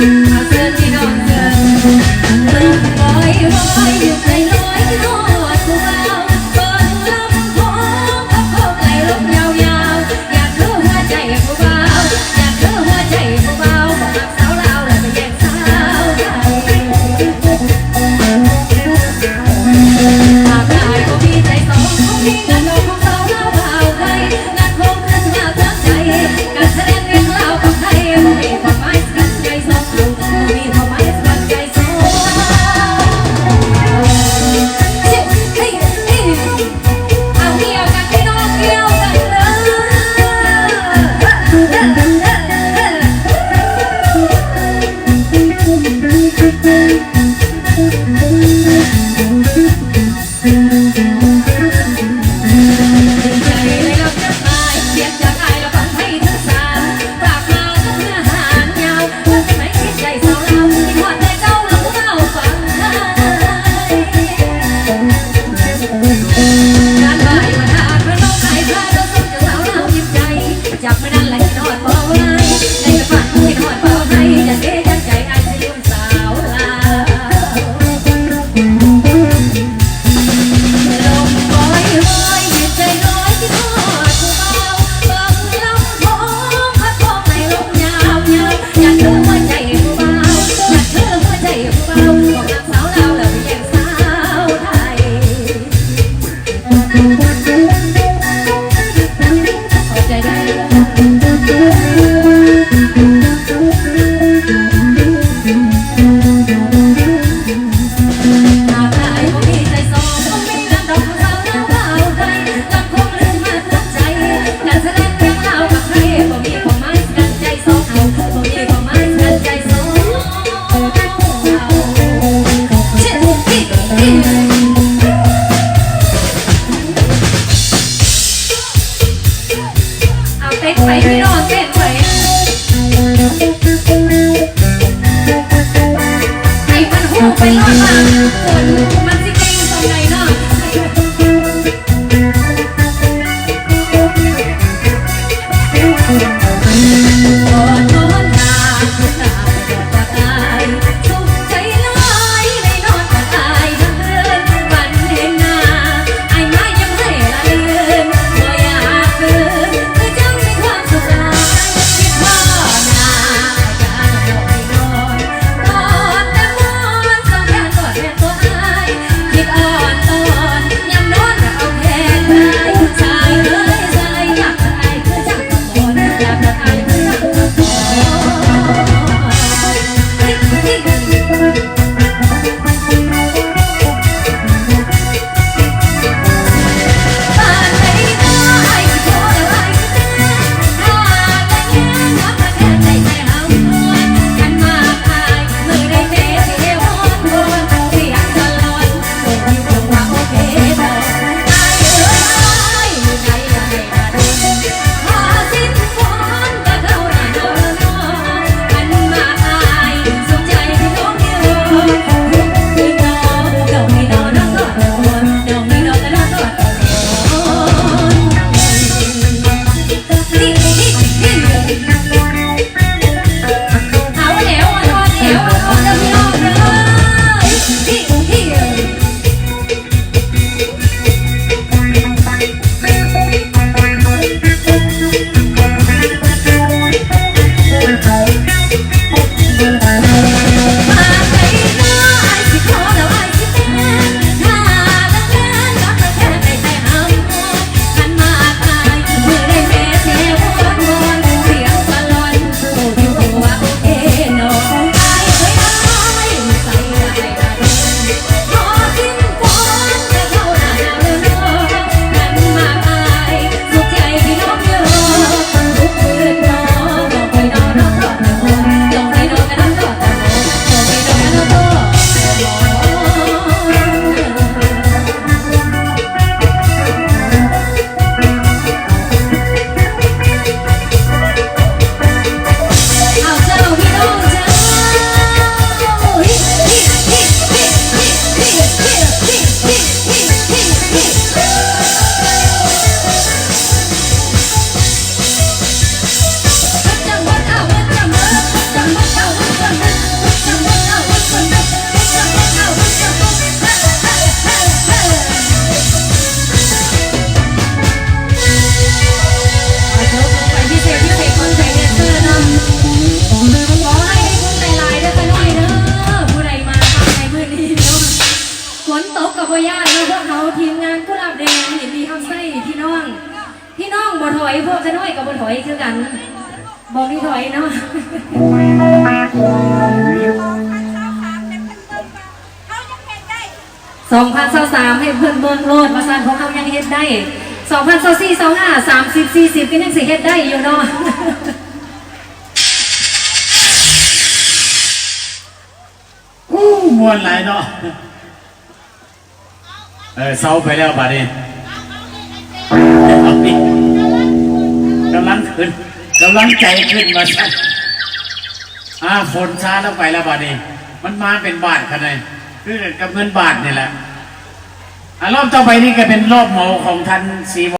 i'm cho kênh Ghiền Mì Gõ Để không ไปไปพี่น้องเต้นไปให้มันหูไปรอดมาคน ทีมงานกุหลาบแดงนี่มีเฮาใส่พี่น้อง พี่น้องบ่ถอยพวกจะน้อยกับบ่ถอยคือกันบ่มีถอยเนาะ2023ให้เพิ่อนเบิ่งโลดว่าซั่นพวกเขายังเฮ็ดได้2024 25 30 40ก็ยังสิเฮ็ดได้อยู่เนาะอู้มวนหลายเนาะ เออเศร้าไปแล้วบาดนี้กำลังขึ้นกำลังใจขึ้นมาสั่อ่าฝนช้าแล้วไปแล้วบาดนี้ มันมาเป็นบาทขนาดคือกับเงินบาทนี่แหละอ่ารอบต่อไปนี่ก็เป็นรอบเหมาของท่านสี